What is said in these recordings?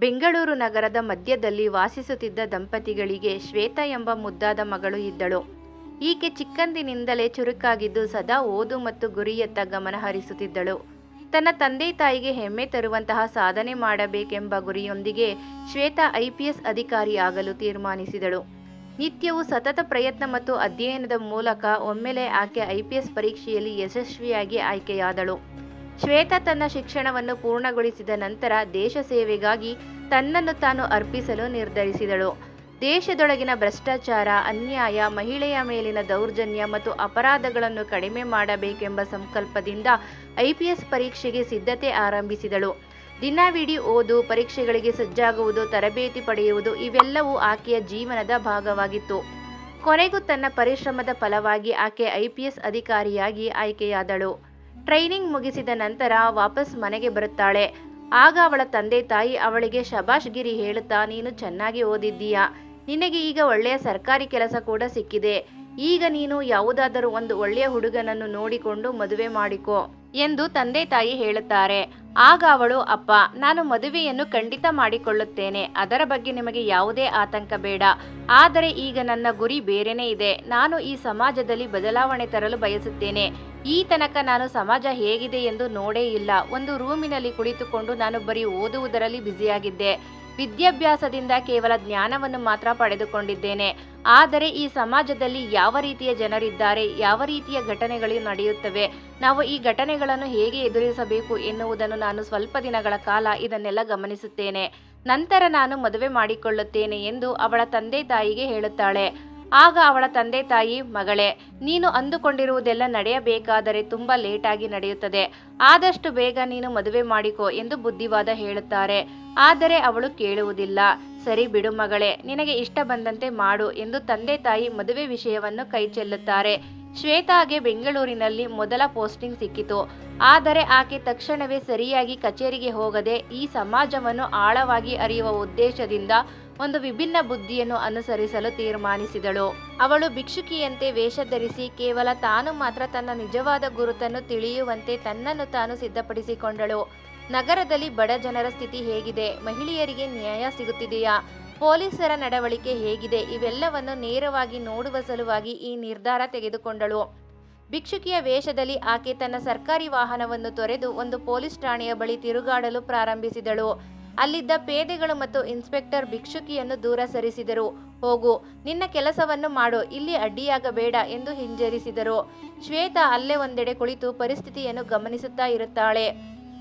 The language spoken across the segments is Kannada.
ಬೆಂಗಳೂರು ನಗರದ ಮಧ್ಯದಲ್ಲಿ ವಾಸಿಸುತ್ತಿದ್ದ ದಂಪತಿಗಳಿಗೆ ಶ್ವೇತಾ ಎಂಬ ಮುದ್ದಾದ ಮಗಳು ಇದ್ದಳು. ಈಕೆ ಚಿಕ್ಕಂದಿನಿಂದಲೇ ಚುರುಕಾಗಿದ್ದು ಸದಾ ಓದು ಮತ್ತು ಗುರಿಯತ್ತ ಗಮನ ಹರಿಸುತ್ತಿದ್ದಳು. ತನ್ನ ತಂದೆ ತಾಯಿಗೆ ಹೆಮ್ಮೆ ತರುವಂತಹ ಸಾಧನೆ ಮಾಡಬೇಕೆಂಬ ಗುರಿಯೊಂದಿಗೆ ಶ್ವೇತಾ ಐಪಿಎಸ್ ಅಧಿಕಾರಿಯಾಗಲು ತೀರ್ಮಾನಿಸಿದಳು. ನಿತ್ಯವೂ ಸತತ ಪ್ರಯತ್ನ ಮತ್ತು ಅಧ್ಯಯನದ ಮೂಲಕ ಒಮ್ಮೆಲೆ ಆಕೆ ಐಪಿಎಸ್ ಪರೀಕ್ಷೆಯಲ್ಲಿ ಯಶಸ್ವಿಯಾಗಿ ಆಯ್ಕೆಯಾದಳು. ಶ್ವೇತಾ ತನ್ನ ಶಿಕ್ಷಣವನ್ನು ಪೂರ್ಣಗೊಳಿಸಿದ ನಂತರ ದೇಶ ಸೇವೆಗಾಗಿ ತನ್ನನ್ನು ತಾನು ಅರ್ಪಿಸಲು ನಿರ್ಧರಿಸಿದಳು. ದೇಶದೊಳಗಿನ ಭ್ರಷ್ಟಾಚಾರ, ಅನ್ಯಾಯ, ಮಹಿಳೆಯ ಮೇಲಿನ ದೌರ್ಜನ್ಯ ಮತ್ತು ಅಪರಾಧಗಳನ್ನು ಕಡಿಮೆ ಮಾಡಬೇಕೆಂಬ ಸಂಕಲ್ಪದಿಂದ ಐಪಿಎಸ್ ಪರೀಕ್ಷೆಗೆ ಸಿದ್ಧತೆ ಆರಂಭಿಸಿದಳು. ದಿನವಿಡೀ ಓದು, ಪರೀಕ್ಷೆಗಳಿಗೆ ಸಜ್ಜಾಗುವುದು, ತರಬೇತಿ ಪಡೆಯುವುದು ಇವೆಲ್ಲವೂ ಆಕೆಯ ಜೀವನದ ಭಾಗವಾಗಿತ್ತು. ಕೊನೆಗೂ ತನ್ನ ಪರಿಶ್ರಮದ ಫಲವಾಗಿ ಆಕೆ ಐಪಿಎಸ್ ಅಧಿಕಾರಿಯಾಗಿ ಆಯ್ಕೆಯಾದಳು. ಟ್ರೈನಿಂಗ್ ಮುಗಿಸಿದ ನಂತರ ವಾಪಸ್ ಮನೆಗೆ ಬರುತ್ತಾಳೆ. ಆಗ ಅವಳ ತಂದೆ ತಾಯಿ ಅವಳಿಗೆ ಶಬಾಷ್ಗಿರಿ ಹೇಳುತ್ತಾ, ನೀನು ಚೆನ್ನಾಗಿ ಓದಿದ್ದೀಯಾ? ನಿನಗೆ ಈಗ ಒಳ್ಳೆಯ ಸರ್ಕಾರಿ ಕೆಲಸ ಕೂಡ ಸಿಕ್ಕಿದೆ. ಈಗ ನೀನು ಯಾವುದಾದರೂ ಒಂದು ಒಳ್ಳೆಯ ಹುಡುಗನನ್ನು ನೋಡಿಕೊಂಡು ಮದುವೆ ಮಾಡಿಕೊ ಎಂದು ತಂದೆ ತಾಯಿ ಹೇಳುತ್ತಾರೆ. ಆಗ ಅವಳು, ಅಪ್ಪ, ನಾನು ಮದುವೆಯನ್ನು ಖಂಡಿತ ಮಾಡಿಕೊಳ್ಳುತ್ತೇನೆ. ಅದರ ಬಗ್ಗೆ ನಿಮಗೆ ಯಾವುದೇ ಆತಂಕ ಬೇಡ. ಆದರೆ ಈಗ ನನ್ನ ಗುರಿ ಬೇರೆನೇ ಇದೆ. ನಾನು ಈ ಸಮಾಜದಲ್ಲಿ ಬದಲಾವಣೆ ತರಲು ಬಯಸುತ್ತೇನೆ. ಈ ತನಕ ನಾನು ಸಮಾಜ ಹೇಗಿದೆ ಎಂದು ನೋಡೇ ಇಲ್ಲ. ಒಂದು ರೂಮಿನಲ್ಲಿ ಕುಳಿತುಕೊಂಡು ನಾನು ಬರೀ ಓದುವುದರಲ್ಲಿ ಬ್ಯುಸಿಯಾಗಿದ್ದೆ. ವಿದ್ಯಾಭ್ಯಾಸದಿಂದ ಕೇವಲ ಜ್ಞಾನವನ್ನು ಮಾತ್ರ ಪಡೆದುಕೊಂಡಿದ್ದೇನೆ. ಆದರೆ ಈ ಸಮಾಜದಲ್ಲಿ ಯಾವ ರೀತಿಯ ಜನರಿದ್ದಾರೆ, ಯಾವ ರೀತಿಯ ಘಟನೆಗಳು ನಡೆಯುತ್ತವೆ, ನಾವು ಈ ಘಟನೆಗಳನ್ನು ಹೇಗೆ ಎದುರಿಸಬೇಕು ಎನ್ನುವುದನ್ನು ನಾನು ಸ್ವಲ್ಪ ದಿನಗಳ ಕಾಲ ಇದನ್ನೆಲ್ಲ ಗಮನಿಸುತ್ತೇನೆ. ನಂತರ ನಾನು ಮದುವೆ ಮಾಡಿಕೊಳ್ಳುತ್ತೇನೆ ಎಂದು ಅವಳ ತಂದೆ ತಾಯಿಗೆ ಹೇಳುತ್ತಾಳೆ. ಆಗ ಅವಳ ತಂದೆ ತಾಯಿ, ಮಗಳೇ, ನೀನು ಅಂದುಕೊಂಡಿರುವುದೆಲ್ಲ ನಡೆಯಬೇಕಾದರೆ ತುಂಬಾ ಲೇಟಾಗಿ ನಡೆಯುತ್ತದೆ. ಆದಷ್ಟು ಬೇಗ ನೀನು ಮದುವೆ ಮಾಡಿಕೊ ಎಂದು ಬುದ್ಧಿವಾದ ಹೇಳುತ್ತಾರೆ. ಆದರೆ ಅವಳು ಕೇಳುವುದಿಲ್ಲ. ಸರಿ ಬಿಡು ಮಗಳೇ, ನಿನಗೆ ಇಷ್ಟ ಬಂದಂತೆ ಮಾಡು ಎಂದು ತಂದೆ ತಾಯಿ ಮದುವೆ ವಿಷಯವನ್ನು ಕೈ ಚೆಲ್ಲುತ್ತಾರೆ. ಶ್ವೇತಾಗೆ ಬೆಂಗಳೂರಿನಲ್ಲಿ ಮೊದಲ ಪೋಸ್ಟಿಂಗ್ ಸಿಕ್ಕಿತು. ಆದರೆ ಆಕೆ ತಕ್ಷಣವೇ ಸರಿಯಾಗಿ ಕಚೇರಿಗೆ ಹೋಗದೆ ಈ ಸಮಾಜವನ್ನು ಆಳವಾಗಿ ಅರಿಯುವ ಉದ್ದೇಶದಿಂದ ಒಂದು ವಿಭಿನ್ನ ಬುದ್ಧಿಯನ್ನು ಅನುಸರಿಸಲು ತೀರ್ಮಾನಿಸಿದಳು. ಅವಳು ಭಿಕ್ಷುಕಿಯಂತೆ ವೇಷ ಧರಿಸಿ ಕೇವಲ ತಾನು ಮಾತ್ರ ತನ್ನ ನಿಜವಾದ ಗುರುತನ್ನು ತಿಳಿಯುವಂತೆ ತನ್ನನ್ನು ತಾನು ಸಿದ್ಧಪಡಿಸಿಕೊಂಡಳು. ನಗರದಲ್ಲಿ ಬಡ ಜನರ ಸ್ಥಿತಿ ಹೇಗಿದೆ. ಮಹಿಳೆಯರಿಗೆ ನ್ಯಾಯ ಸಿಗುತ್ತಿದೆಯಾ? ಪೊಲೀಸರ ನಡವಳಿಕೆ ಹೇಗಿದೆ? ಇವೆಲ್ಲವನ್ನು ನೇರವಾಗಿ ನೋಡುವ ಸಲುವಾಗಿ ಈ ನಿರ್ಧಾರ ತೆಗೆದುಕೊಂಡಳು. ಭಿಕ್ಷುಕಿಯ ವೇಷದಲ್ಲಿ ಆಕೆ ತನ್ನ ಸರ್ಕಾರಿ ವಾಹನವನ್ನು ತೊರೆದು ಒಂದು ಪೊಲೀಸ್ ಠಾಣೆಯ ಬಳಿ ತಿರುಗಾಡಲು ಪ್ರಾರಂಭಿಸಿದಳು. ಅಲ್ಲಿದ್ದ ಪೇದೆಗಳು ಮತ್ತು ಇನ್ಸ್ಪೆಕ್ಟರ್ ಭಿಕ್ಷುಕಿಯನ್ನು ದೂರ ಸರಿಸಿದರು. ಹೋಗು, ನಿನ್ನ ಕೆಲಸವನ್ನು ಮಾಡು, ಇಲ್ಲಿ ಅಡ್ಡಿಯಾಗಬೇಡ ಎಂದು ಹಿಂಜರಿಸಿದರು. ಶ್ವೇತಾ ಅಲ್ಲೇ ಒಂದೆಡೆ ಕುಳಿತು ಪರಿಸ್ಥಿತಿಯನ್ನು ಗಮನಿಸುತ್ತಾ ಇರುತ್ತಾಳೆ.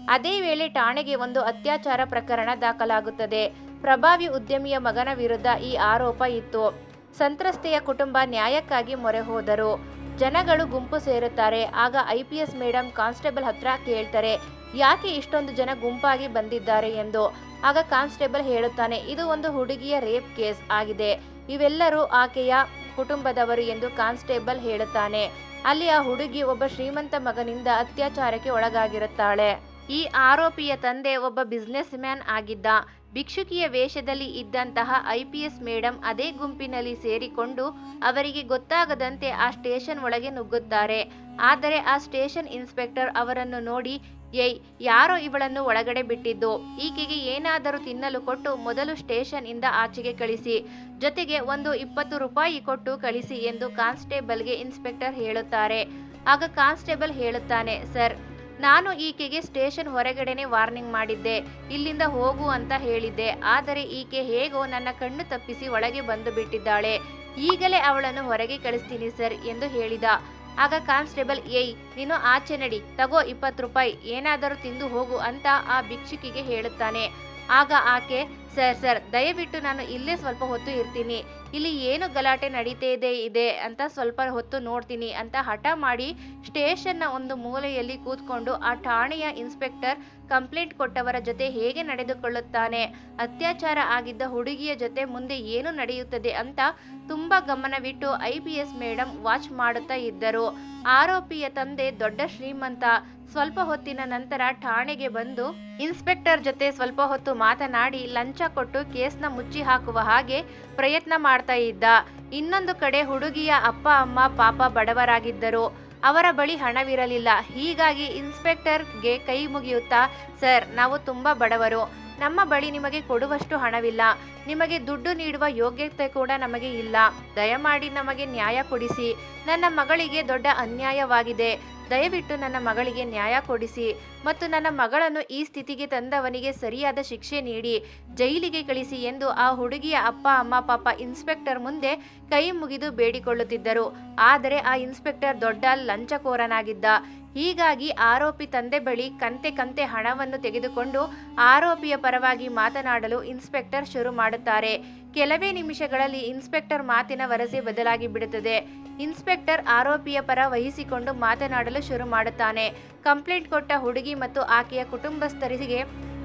ಅದೇ ವೇಳೆ ಠಾಣೆಗೆ ಒಂದು ಅತ್ಯಾಚಾರ ಪ್ರಕರಣ ದಾಖಲಾಗುತ್ತದೆ. ಪ್ರಭಾವಿ ಉದ್ಯಮಿಯ ಮಗನ ವಿರುದ್ಧ ಈ ಆರೋಪ ಇತ್ತು. ಸಂತ್ರಸ್ತೆಯ ಕುಟುಂಬ ನ್ಯಾಯಕ್ಕಾಗಿ ಮೊರೆ ಹೋದರು ಜನಗಳು ಗುಂಪು ಸೇರುತ್ತಾರೆ. ಆಗ ಐ ಪಿ ಮೇಡಮ್ ಕಾನ್ಸ್ಟೇಬಲ್ ಹತ್ರ ಕೇಳ್ತಾರೆ ಯಾಕೆ ಇಷ್ಟೊಂದು ಜನ ಗುಂಪಾಗಿ ಬಂದಿದ್ದಾರೆ ಎಂದು ಆಗ ಕಾನ್ಸ್ಟೇಬಲ್ ಹೇಳುತ್ತಾನೆ, ಇದು ಒಂದು ಹುಡುಗಿಯ ರೇಪ್ ಕೇಸ್ ಆಗಿದೆ. ಇವೆಲ್ಲರೂ ಆಕೆಯ ಕುಟುಂಬದವರು ಎಂದು ಕಾನ್ಸ್ಟೇಬಲ್ ಹೇಳುತ್ತಾನೆ. ಅಲ್ಲಿ ಆ ಹುಡುಗಿ ಒಬ್ಬ ಶ್ರೀಮಂತ ಮಗನಿಂದ ಅತ್ಯಾಚಾರಕ್ಕೆ ಒಳಗಾಗಿರುತ್ತಾಳೆ. ಈ ಆರೋಪಿಯ ತಂದೆ ಒಬ್ಬ ಬಿಸ್ನೆಸ್ ಮ್ಯಾನ್ ಆಗಿದ್ದ. ಭಿಕ್ಷುಕಿಯ ವೇಷದಲ್ಲಿ ಇದ್ದಂತಹ ಐ ಪಿ ಎಸ್ ಮೇಡಮ್ ಅದೇ ಗುಂಪಿನಲ್ಲಿ ಸೇರಿಕೊಂಡು ಅವರಿಗೆ ಗೊತ್ತಾಗದಂತೆ ಆ ಸ್ಟೇಷನ್ ಒಳಗೆ ನುಗ್ಗುತ್ತಾರೆ. ಆದರೆ ಆ ಸ್ಟೇಷನ್ ಇನ್ಸ್ಪೆಕ್ಟರ್ ಅವರನ್ನು ನೋಡಿ ಏಯ್, ಯಾರೋ ಇವಳನ್ನು ಒಳಗಡೆ ಬಿಟ್ಟಿದ್ದು. ಈಕೆಗೆ ಏನಾದರೂ ತಿನ್ನಲು ಕೊಟ್ಟು ಮೊದಲು ಸ್ಟೇಷನ್ ಇಂದ ಆಚೆಗೆ ಕಳಿಸಿ. ಜೊತೆಗೆ ಒಂದು ಇಪ್ಪತ್ತು ರೂಪಾಯಿ ಕೊಟ್ಟು ಕಳಿಸಿ ಎಂದು ಕಾನ್ಸ್ಟೇಬಲ್ಗೆ ಇನ್ಸ್ಪೆಕ್ಟರ್ ಹೇಳುತ್ತಾರೆ. ಆಗ ಕಾನ್ಸ್ಟೇಬಲ್ ಹೇಳುತ್ತಾನೆ, ಸರ್, ನಾನು ಈಕೆಗೆ ಸ್ಟೇಷನ್ ಹೊರಗಡೆನೆ ವಾರ್ನಿಂಗ್ ಮಾಡಿದ್ದೆ. ಇಲ್ಲಿಂದ ಹೋಗು ಅಂತ ಹೇಳಿದ್ದೆ. ಆದರೆ ಈಕೆ ಹೇಗೋ ನನ್ನ ಕಣ್ಣು ತಪ್ಪಿಸಿ ಒಳಗೆ ಬಂದು ಬಿಟ್ಟಿದ್ದಾಳೆ. ಈಗಲೇ ಅವಳನ್ನು ಹೊರಗೆ ಕಳಿಸ್ತೀನಿ, ಸರ್, ಎಂದು ಹೇಳಿದ. ಆಗ ಕಾನ್ಸ್ಟೇಬಲ್ ಏಯ್, ನೀನು ಆಚೆ ನಡಿ, ತಗೋ ಇಪ್ಪತ್ತು ರೂಪಾಯಿ, ಏನಾದರೂ ತಿಂದು ಹೋಗು ಅಂತ ಆ ಭಿಕ್ಷುಕಿಗೆ ಹೇಳುತ್ತಾನೆ. ಆಗ ಆಕೆ, ಸರ್ ಸರ್, ದಯವಿಟ್ಟು ನಾನು ಇಲ್ಲೇ ಸ್ವಲ್ಪ ಹೊತ್ತು ಇರ್ತೀನಿ. ಇಲ್ಲಿ ಏನು ಗಲಾಟೆ ನಡೀತೇದೆ ಇದೆ ಅಂತ ಸ್ವಲ್ಪ ಹೊತ್ತು ನೋಡ್ತೀನಿ ಅಂತ ಹಠ ಮಾಡಿ ಸ್ಟೇಷನ್ನ ಒಂದು ಮೂಲೆಯಲ್ಲಿ ಕೂತ್ಕೊಂಡು ಆ ಠಾಣೆಯ ಇನ್ಸ್ಪೆಕ್ಟರ್ ಕಂಪ್ಲೇಂಟ್ ಕೊಟ್ಟವರ ಜೊತೆ ಹೇಗೆ ನಡೆದುಕೊಳ್ಳುತ್ತಾನೆ? ಅತ್ಯಾಚಾರ ಆಗಿದ್ದ ಹುಡುಗಿಯ ಜೊತೆ ಮುಂದೆ ಏನು ನಡೆಯುತ್ತದೆ ಅಂತ ತುಂಬಾ ಗಮನವಿಟ್ಟು I P S madam watch ಮಾಡುತ್ತಾ ಇದ್ದರು. ಆರೋಪಿಯ ತಂದೆ ದೊಡ್ಡ ಶ್ರೀಮಂತ. ಸ್ವಲ್ಪ ಹೊತ್ತಿನ ನಂತರ ಠಾಣೆಗೆ ಬಂದು ಇನ್ಸ್ಪೆಕ್ಟರ್ ಜೊತೆ ಸ್ವಲ್ಪ ಹೊತ್ತು ಮಾತನಾಡಿ ಲಂಚ ಕೊಟ್ಟು ಕೇಸ್ನ ಮುಚ್ಚಿ ಹಾಕುವ ಹಾಗೆ ಪ್ರಯತ್ನ ಮಾಡ್ತಾ ಇದ್ದ. ಇನ್ನೊಂದು ಕಡೆ ಹುಡುಗಿಯ ಅಪ್ಪ, ಅಮ್ಮ, ಪಾಪ ಬಡವರಾಗಿದ್ದರು. ಅವರ ಬಳಿ ಹಣವಿರಲಿಲ್ಲ. ಹೀಗಾಗಿ ಇನ್ಸ್ಪೆಕ್ಟರ್ಗೆ ಕೈ ಮುಗಿಯುತ್ತಾ, ಸರ್, ನಾವು ತುಂಬ ಬಡವರು. ನಮ್ಮ ಬಳಿ ನಿಮಗೆ ಕೊಡುವಷ್ಟು ಹಣವಿಲ್ಲ. ನಿಮಗೆ ದುಡ್ಡು ನೀಡುವ ಯೋಗ್ಯತೆ ಕೂಡ ನಮಗೆ ಇಲ್ಲ. ದಯಮಾಡಿ ನಮಗೆ ನ್ಯಾಯ ಕೊಡಿಸಿ. ನನ್ನ ಮಗಳಿಗೆ ದೊಡ್ಡ ಅನ್ಯಾಯವಾಗಿದೆ. ದಯವಿಟ್ಟು ನನ್ನ ಮಗಳಿಗೆ ನ್ಯಾಯ ಕೊಡಿಸಿ ಮತ್ತು ನನ್ನ ಮಗಳನ್ನು ಈ ಸ್ಥಿತಿಗೆ ತಂದವನಿಗೆ ಸರಿಯಾದ ಶಿಕ್ಷೆ ನೀಡಿ, ಜೈಲಿಗೆ ಕಳಿಸಿ ಎಂದು ಆ ಹುಡುಗಿಯ ಅಪ್ಪ, ಅಮ್ಮ, ಪಾಪ ಇನ್ಸ್ಪೆಕ್ಟರ್ ಮುಂದೆ ಕೈ ಮುಗಿದು ಬೇಡಿಕೊಳ್ಳುತ್ತಿದ್ದರು. ಆದರೆ ಆ ಇನ್ಸ್ಪೆಕ್ಟರ್ ದೊಡ್ಡ ಲಂಚಕೋರನಾಗಿದ್ದ. ಹೀಗಾಗಿ ಆರೋಪಿ ತಂದೆ ಬಳಿ ಕಂತೆ ಕಂತೆ ಹಣವನ್ನು ತೆಗೆದುಕೊಂಡು ಆರೋಪಿಯ ಪರವಾಗಿ ಮಾತನಾಡಲು ಇನ್ಸ್ಪೆಕ್ಟರ್ ಶುರು ಮಾಡುತ್ತಾರೆ. ಕೆಲವೇ ನಿಮಿಷಗಳಲ್ಲಿ ಇನ್ಸ್ಪೆಕ್ಟರ್ ಮಾತಿನ ವರಸೆ ಬದಲಾಗಿ ಬಿಡುತ್ತದೆ. ಇನ್ಸ್ಪೆಕ್ಟರ್ ಆರೋಪಿಯ ಪರ ವಹಿಸಿಕೊಂಡು ಮಾತನಾಡಲು ಶುರು ಮಾಡುತ್ತಾನೆ. ಕಂಪ್ಲೇಂಟ್ ಕೊಟ್ಟ ಹುಡುಗಿ ಮತ್ತು ಆಕೆಯ ಕುಟುಂಬಸ್ಥರಿಗೆ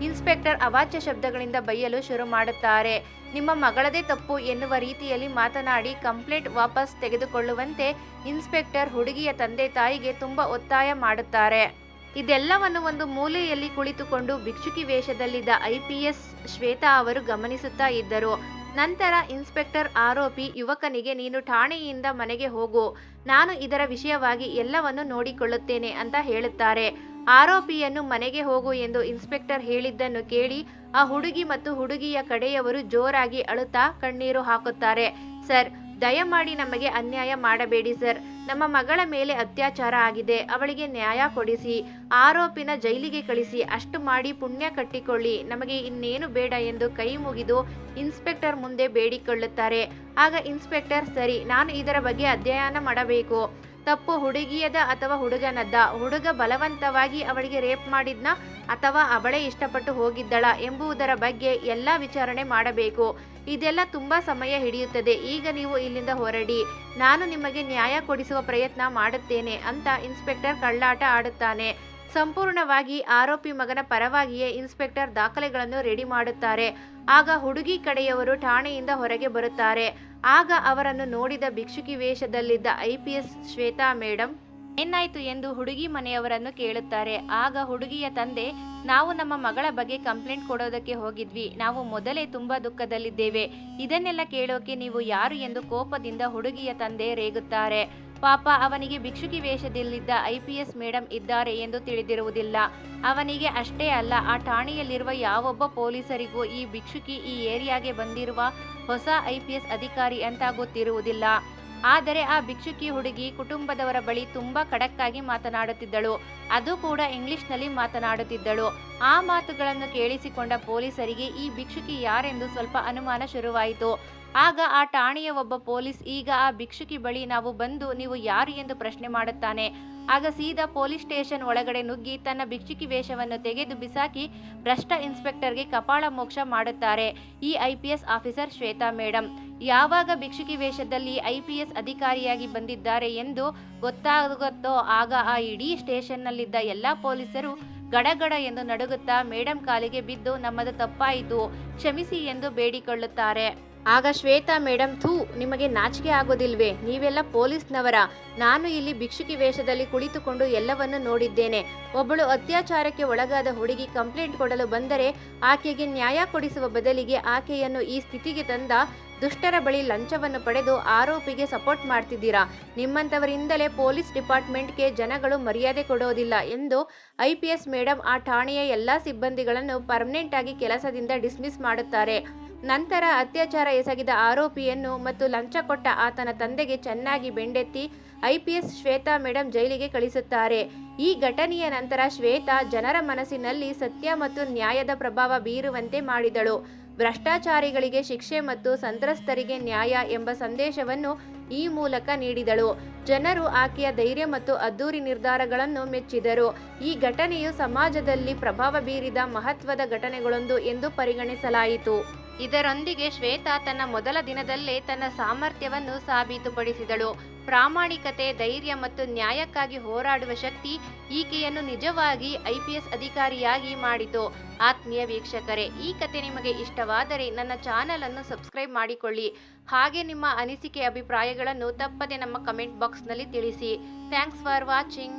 ಇನ್ಸ್ಪೆಕ್ಟರ್ ಅವಾಚ್ಯ ಶಬ್ದಗಳಿಂದ ಬೈಯಲು ಶುರು ಮಾಡುತ್ತಾರೆ. ನಿಮ್ಮ ಮಗಳದೇ ತಪ್ಪು ಎನ್ನುವ ರೀತಿಯಲ್ಲಿ ಮಾತನಾಡಿ ಕಂಪ್ಲೇಂಟ್ ವಾಪಸ್ ತೆಗೆದುಕೊಳ್ಳುವಂತೆ ಇನ್ಸ್ಪೆಕ್ಟರ್ ಹುಡುಗಿಯ ತಂದೆ ತಾಯಿಗೆ ತುಂಬ ಒತ್ತಾಯ ಮಾಡುತ್ತಾರೆ. ಇದೆಲ್ಲವನ್ನು ಒಂದು ಮೂಲೆಯಲ್ಲಿ ಕುಳಿತುಕೊಂಡು ಭಿಕ್ಷುಕಿ ವೇಷದಲ್ಲಿದ್ದ ಐಪಿಎಸ್ ಶ್ವೇತಾ ಅವರು ಗಮನಿಸುತ್ತಾ ಇದ್ದರು. ನಂತರ ಇನ್ಸ್ಪೆಕ್ಟರ್ ಆರೋಪಿ ಯುವಕನಿಗೆ, ನೀನು ಠಾಣೆಯಿಂದ ಮನೆಗೆ ಹೋಗು. ನಾನು ಇದರ ವಿಷಯವಾಗಿ ಎಲ್ಲವನ್ನು ನೋಡಿಕೊಳ್ಳುತ್ತೇನೆ ಅಂತ ಹೇಳುತ್ತಾರೆ. ಆರೋಪಿಯನ್ನು ಮನೆಗೆ ಹೋಗು ಎಂದು ಇನ್ಸ್ಪೆಕ್ಟರ್ ಹೇಳಿದ್ದನ್ನು ಕೇಳಿ, ಆ ಹುಡುಗಿ ಮತ್ತು ಹುಡುಗಿಯ ಕಡೆಯವರು ಜೋರಾಗಿ ಅಳುತ್ತಾ ಕಣ್ಣೀರು ಹಾಕುತ್ತಾರೆ. ಸರ್ ದಯಮಾಡಿ ನಮಗೆ ಅನ್ಯಾಯ ಮಾಡಬೇಡಿ, ಸರ್. ನಮ್ಮ ಮಗಳ ಮೇಲೆ ಅತ್ಯಾಚಾರ ಆಗಿದೆ. ಅವಳಿಗೆ ನ್ಯಾಯ ಕೊಡಿಸಿ, ಆರೋಪಿನ ಜೈಲಿಗೆ ಕಳಿಸಿ, ಅಷ್ಟು ಮಾಡಿ ಪುಣ್ಯ ಕಟ್ಟಿಕೊಳ್ಳಿ. ನಮಗೆ ಇನ್ನೇನು ಬೇಡ ಎಂದು ಕೈ ಮುಗಿದು ಇನ್ಸ್ಪೆಕ್ಟರ್ ಮುಂದೆ ಬೇಡಿಕೊಳ್ಳುತ್ತಾರೆ. ಆಗ ಇನ್ಸ್ಪೆಕ್ಟರ್, ಸರಿ, ನಾನು ಇದರ ಬಗ್ಗೆ ಅಧ್ಯಯನ ಮಾಡಬೇಕು. ತಪ್ಪು ಹುಡುಗಿಯದ ಅಥವಾ ಹುಡುಗನದ್ದ. ಹುಡುಗ ಬಲವಂತವಾಗಿ ಅವಳಿಗೆ ರೇಪ್ ಮಾಡಿದ್ನ ಅಥವಾ ಅವಳೇ ಇಷ್ಟಪಟ್ಟು ಹೋಗಿದ್ದಳ ಎಂಬುದರ ಬಗ್ಗೆ ಎಲ್ಲ ವಿಚಾರಣೆ ಮಾಡಬೇಕು. ಇದೆಲ್ಲ ತುಂಬಾ ಸಮಯ ಹಿಡಿಯುತ್ತದೆ. ಈಗ ನೀವು ಇಲ್ಲಿಂದ ಹೊರಡಿ. ನಾನು ನಿಮಗೆ ನ್ಯಾಯ ಕೊಡಿಸುವ ಪ್ರಯತ್ನ ಮಾಡುತ್ತೇನೆ ಅಂತ ಇನ್ಸ್ಪೆಕ್ಟರ್ ಕಳ್ಳಾಟ ಆಡುತ್ತಾನೆ. ಸಂಪೂರ್ಣವಾಗಿ ಆರೋಪಿ ಮಗನ ಪರವಾಗಿಯೇ ಇನ್ಸ್ಪೆಕ್ಟರ್ ದಾಖಲೆಗಳನ್ನು ರೆಡಿ ಮಾಡುತ್ತಾರೆ. ಆಗ ಹುಡುಗಿ ಕಡೆಯವರು ಠಾಣೆಯಿಂದ ಹೊರಗೆ ಬರುತ್ತಾರೆ. ಆಗ ಅವರನ್ನು ನೋಡಿದ ಭಿಕ್ಷುಕಿ ವೇಷದಲ್ಲಿದ್ದ ಐಪಿಎಸ್ ಶ್ವೇತಾ ಮೇಡಮ್ ಏನಾಯ್ತು ಎಂದು ಹುಡುಗಿ ಮನೆಯವರನ್ನು ಕೇಳುತ್ತಾರೆ. ಆಗ ಹುಡುಗಿಯ ತಂದೆ, ನಾವು ನಮ್ಮ ಮಗಳ ಬಗ್ಗೆ ಕಂಪ್ಲೇಂಟ್ ಕೊಡೋದಕ್ಕೆ ಹೋಗಿದ್ವಿ. ನಾವು ಮೊದಲೇ ತುಂಬಾ ದುಃಖದಲ್ಲಿದ್ದೇವೆ. ಇದನ್ನೆಲ್ಲ ಕೇಳೋಕೆ ನೀವು ಯಾರು ಎಂದು ಕೋಪದಿಂದ ಹುಡುಗಿಯ ತಂದೆ ರೇಗುತ್ತಾರೆ. ಪಾಪ ಅವನಿಗೆ ಭಿಕ್ಷುಕಿ ವೇಷದಲ್ಲಿದ್ದ ಐಪಿಎಸ್ ಮೇಡಂ ಇದ್ದಾರೆ ಎಂದು ತಿಳಿದಿರುವುದಿಲ್ಲ. ಅವನಿಗೆ ಅಷ್ಟೇ ಅಲ್ಲ, ಆ ಠಾಣೆಯಲ್ಲಿರುವ ಯಾವೊಬ್ಬ ಪೊಲೀಸರಿಗೂ ಈ ಭಿಕ್ಷುಕಿ ಈ ಏರಿಯಾಗೆ ಬಂದಿರುವ ಹೊಸ ಐಪಿಎಸ್ ಅಧಿಕಾರಿ ಅಂತ ಗೊತ್ತಿರುವುದಿಲ್ಲ. ಆದರೆ ಆ ಭಿಕ್ಷುಕಿ ಹುಡುಗಿ ಕುಟುಂಬದವರ ಬಳಿ ತುಂಬಾ ಕಡಕ್ಕಾಗಿ ಮಾತನಾಡುತ್ತಿದ್ದಳು. ಅದು ಕೂಡ ಇಂಗ್ಲಿಷ್ನಲ್ಲಿ ಮಾತನಾಡುತ್ತಿದ್ದಳು. ಆ ಮಾತುಗಳನ್ನು ಕೇಳಿಸಿಕೊಂಡ ಪೊಲೀಸರಿಗೆ ಈ ಭಿಕ್ಷುಕಿ ಯಾರೆಂದು ಸ್ವಲ್ಪ ಅನುಮಾನ ಶುರುವಾಯಿತು. ಆಗ ಆ ಠಾಣೆಯ ಒಬ್ಬ ಪೊಲೀಸ್, ಈಗ ಆ ಭಿಕ್ಷುಕಿ ಬಳಿ ನಾವು ಬಂದು ನೀವು ಯಾರು ಎಂದು ಪ್ರಶ್ನೆ ಮಾಡುತ್ತಾನೆ? ಆಗ ಸೀದಾ ಪೊಲೀಸ್ ಸ್ಟೇಷನ್ ಒಳಗಡೆ ನುಗ್ಗಿ ತನ್ನ ಭಿಕ್ಷುಕಿ ವೇಷವನ್ನು ತೆಗೆದು ಬಿಸಾಕಿ ಭ್ರಷ್ಟ ಇನ್ಸ್ಪೆಕ್ಟರ್ಗೆ ಕಪಾಳ ಮೋಕ್ಷ ಮಾಡುತ್ತಾರೆ. ಈ I P S officer Shweta madam ಯಾವಾಗ ಭಿಕ್ಷುಕಿ ವೇಷದಲ್ಲಿ ಐ ಪಿ ಎಸ್ ಅಧಿಕಾರಿಯಾಗಿ ಬಂದಿದ್ದಾರೆ ಎಂದು ಗೊತ್ತಾಗುತ್ತೋ ಆಗ ಆ ಇಡೀ ಸ್ಟೇಷನ್ನಲ್ಲಿದ್ದ ಎಲ್ಲ ಪೊಲೀಸರು ಗಡಗಡ ಎಂದು ನಡುಗುತ್ತಾ ಮೇಡಮ್ ಕಾಲಿಗೆ ಬಿದ್ದು, ನಮ್ಮದು ತಪ್ಪಾಯಿತು, ಕ್ಷಮಿಸಿ ಎಂದು ಬೇಡಿಕೊಳ್ಳುತ್ತಾರೆ. ಆಗ ಶ್ವೇತಾ ಮೇಡಮ್ ಥೂ, ನಿಮಗೆ ನಾಚಿಕೆ ಆಗೋದಿಲ್ವೇ? ನೀವೆಲ್ಲ ಪೊಲೀಸ್ನವರ? ನಾನು ಇಲ್ಲಿ ಭಿಕ್ಷುಕಿ ವೇಷದಲ್ಲಿ ಕುಳಿತುಕೊಂಡು ಎಲ್ಲವನ್ನು ನೋಡಿದ್ದೇನೆ. ಒಬ್ಬಳು ಅತ್ಯಾಚಾರಕ್ಕೆ ಒಳಗಾದ ಹುಡುಗಿ ಕಂಪ್ಲೇಂಟ್ ಕೊಡಲು ಬಂದರೆ ಆಕೆಗೆ ನ್ಯಾಯ ಕೊಡಿಸುವ ಬದಲಿಗೆ ಆಕೆಯನ್ನು ಈ ಸ್ಥಿತಿಗೆ ತಂದ ದುಷ್ಟರ ಬಳಿ ಲಂಚವನ್ನು ಪಡೆದು ಆರೋಪಿಗೆ ಸಪೋರ್ಟ್ ಮಾಡ್ತಿದ್ದೀರಾ? ನಿಮ್ಮಂಥವರಿಂದಲೇ ಪೊಲೀಸ್ ಡಿಪಾರ್ಟ್ಮೆಂಟ್ಗೆ ಜನಗಳು ಮರ್ಯಾದೆ ಕೊಡೋದಿಲ್ಲ ಎಂದು ಐ ಪಿ ಮೇಡಮ್ ಆ ಠಾಣೆಯ ಎಲ್ಲ ಸಿಬ್ಬಂದಿಗಳನ್ನು ಪರ್ಮನೆಂಟ್ ಆಗಿ ಕೆಲಸದಿಂದ ಡಿಸ್ಮಿಸ್ ಮಾಡುತ್ತಾರೆ. ನಂತರ ಅತ್ಯಾಚಾರ ಎಸಗಿದ ಆರೋಪಿಯನ್ನು ಮತ್ತು ಲಂಚ ಕೊಟ್ಟ ಆತನ ತಂದೆಗೆ ಚೆನ್ನಾಗಿ ಬೆಂಡೆತ್ತಿ I P S Shweta madam ಜೈಲಿಗೆ ಕಳಿಸುತ್ತಾರೆ. ಈ ಘಟನೆಯ ನಂತರ ಶ್ವೇತಾ ಜನರ ಮನಸ್ಸಿನಲ್ಲಿ ಸತ್ಯ ಮತ್ತು ನ್ಯಾಯದ ಪ್ರಭಾವ ಬೀರುವಂತೆ ಮಾಡಿದಳು. ಭ್ರಷ್ಟಾಚಾರಿಗಳಿಗೆ ಶಿಕ್ಷೆ ಮತ್ತು ಸಂತ್ರಸ್ತರಿಗೆ ನ್ಯಾಯ ಎಂಬ ಸಂದೇಶವನ್ನು ಈ ಮೂಲಕ ನೀಡಿದಳು. ಜನರು ಆಕೆಯ ಧೈರ್ಯ ಮತ್ತು ಅದ್ದೂರಿ ನಿರ್ಧಾರಗಳನ್ನು ಮೆಚ್ಚಿದರು. ಈ ಘಟನೆಯು ಸಮಾಜದಲ್ಲಿ ಪ್ರಭಾವ ಬೀರಿದ ಮಹತ್ವದ ಘಟನೆಗಳೊಂದು ಎಂದು ಪರಿಗಣಿಸಲಾಯಿತು. ಇದರೊಂದಿಗೆ ಶ್ವೇತಾ ತನ್ನ ಮೊದಲ ದಿನದಲ್ಲೇ ತನ್ನ ಸಾಮರ್ಥ್ಯವನ್ನು ಸಾಬೀತುಪಡಿಸಿದಳು. ಪ್ರಾಮಾಣಿಕತೆ, ಧೈರ್ಯ ಮತ್ತು ನ್ಯಾಯಕ್ಕಾಗಿ ಹೋರಾಡುವ ಶಕ್ತಿ ಈಕೆಯನ್ನು ನಿಜವಾಗಿ ಐಪಿಎಸ್ ಅಧಿಕಾರಿಯಾಗಿ ಮಾಡಿತು. ಆತ್ಮೀಯ ವೀಕ್ಷಕರೇ, ಈ ಕತೆ ನಿಮಗೆ ಇಷ್ಟವಾದರೆ ನನ್ನ ಚಾನಲ್ ಅನ್ನು ಸಬ್ಸ್ಕ್ರೈಬ್ ಮಾಡಿಕೊಳ್ಳಿ. ಹಾಗೆ ನಿಮ್ಮ ಅನಿಸಿಕೆ, ಅಭಿಪ್ರಾಯಗಳನ್ನು ತಪ್ಪದೆ ನಮ್ಮ ಕಮೆಂಟ್ ಬಾಕ್ಸ್ನಲ್ಲಿ ತಿಳಿಸಿ. Thanks for watching.